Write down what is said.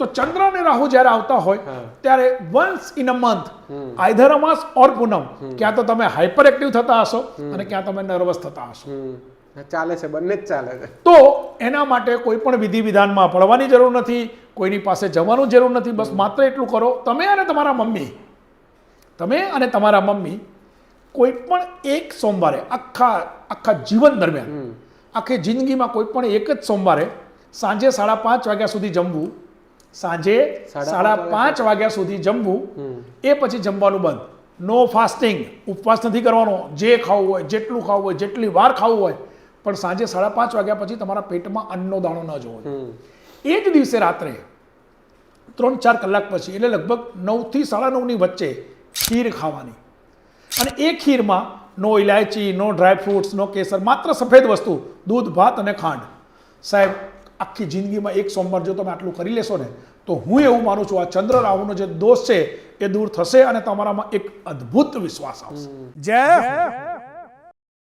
તો ચંદ્ર અને રાહુ જ્યારે આવતા હોય ત્યારે once in a month either અમાસ ઓર પૂનમ. ક્યાં તો તમે હાઇપર એક્ટિવ થતા હશો અને ક્યાં તમે નર્વસ થતા હશો. ચાલે છે બંને જ ચાલે છે. તો એના માટે કોઈ પણ વિધિ વિધાનમાં પડવાની જરૂર નથી કોઈની પાસે જવાનું જરૂર નથી બસ માત્ર એટલું કરો તમે અને તમારા મમ્મી તમે અને તમારા મમ્મી કોઈ પણ એક સોમવારે આખા આખા જીવન દરમિયાન આખી જિંદગીમાં કોઈ પણ એક જ સોમવારે સાંજે સાડા પાંચ વાગ્યા સુધી જમવું સાંજે સાડા પાંચ વાગ્યા સુધી. જમવું. એ પછી જમવાનું બંધ. નો ફાસ્ટિંગ ઉપવાસ નથી કરવાનો. જે ખાવું હોય જેટલું ખાવું હોય જેટલી વાર ખાવું હોય પણ સાંજે સાડા પાંચ વાગ્યા પછી તમારા પેટમાં અન્નનો દાણો ન જોવો. એ જ દિવસે રાત્રે ત્રણ ચાર કલાક પછી એટલે લગભગ નવથી સાડા નવની વચ્ચે ખીર ખાવાની. અને એ ખીરમાં નો ઇલાયચી નો ડ્રાયફ્રૂટ્સ નો કેસર માત્ર સફેદ વસ્તુ દૂધ ભાત અને ખાંડ. સાહેબ આખી જિંદગીમાં એક સોમવાર જો તમે આટલું કરી લેશો ને તો હું એવું માનું છું આ ચંદ્ર રાહુનો જે દોષ છે એ દૂર થશે અને તમારામાં એક અદ્ભુત વિશ્વાસ આવશે. જય